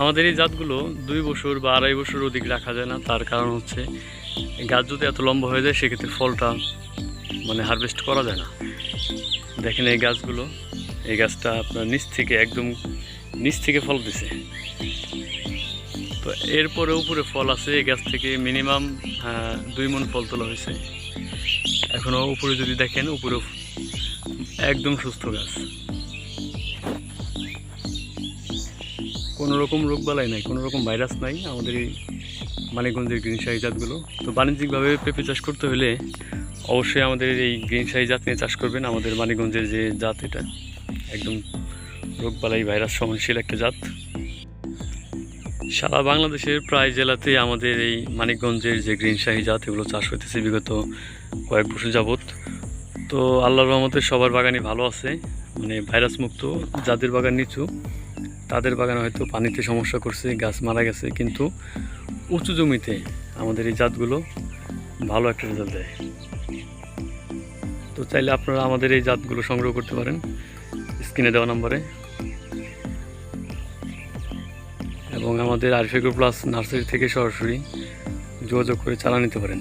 আমাদের এই জাতগুলো দুই বছর বা আড়াই বছর অধিক রাখা যায় না। তার কারণ হচ্ছে গাছ যদি এত লম্বা হয়ে যায়, সেক্ষেত্রে ফলটা মানে হারভেস্ট করা যায় না। দেখেন এই গাছগুলো, এই গাছটা আপনার নিচ থেকে একদম নিচ থেকে ফল দিছে। তো এরপরে উপরে ফল আছে, এই গাছ থেকে মিনিমাম দুই মন ফল তোলা হয়েছে। এখনও উপরে যদি দেখেন, উপরে একদম সুস্থ গাছ। কোনো রকম রোগবালাই নাই, কোনো রকম ভাইরাস নাই আমাদের এই মানিকগঞ্জের গ্রিন শাহি জাতগুলো। তো বাণিজ্যিকভাবে পেঁপে চাষ করতে হলে অবশ্যই আমাদের এই গ্রিন শাহি জাত নিয়ে চাষ করবেন। আমাদের মানিকগঞ্জের যে জাত এটা, একদম রোগবালাই ভাইরাস সহনশীল একটা জাত। সারা বাংলাদেশের প্রায় জেলাতে আমাদের এই মানিকগঞ্জের যে গ্রিন শাহি জাত, এগুলো চাষ হইতেছে বিগত কয়েক বছর যাবত তো আল্লাহর রহমতে সবার বাগানই ভালো আছে মানে ভাইরাস মুক্ত, যাদের বাগান নিচু। তাদের বাগানে হয়তো পানিতে সমস্যা করছে, গাছ মারা গেছে, কিন্তু উঁচু জমিতে আমাদের এই জাতগুলো ভালো একটা রেজাল্ট দেয়। তো চাইলে আপনারা আমাদের এই জাতগুলো সংগ্রহ করতে পারেন স্ক্রিনে দেওয়া নম্বরে। এবং আমাদের আরফিকুর প্লাস নার্সারি থেকে সরাসরি যোগাযোগ করে চালা নিতে পারেন।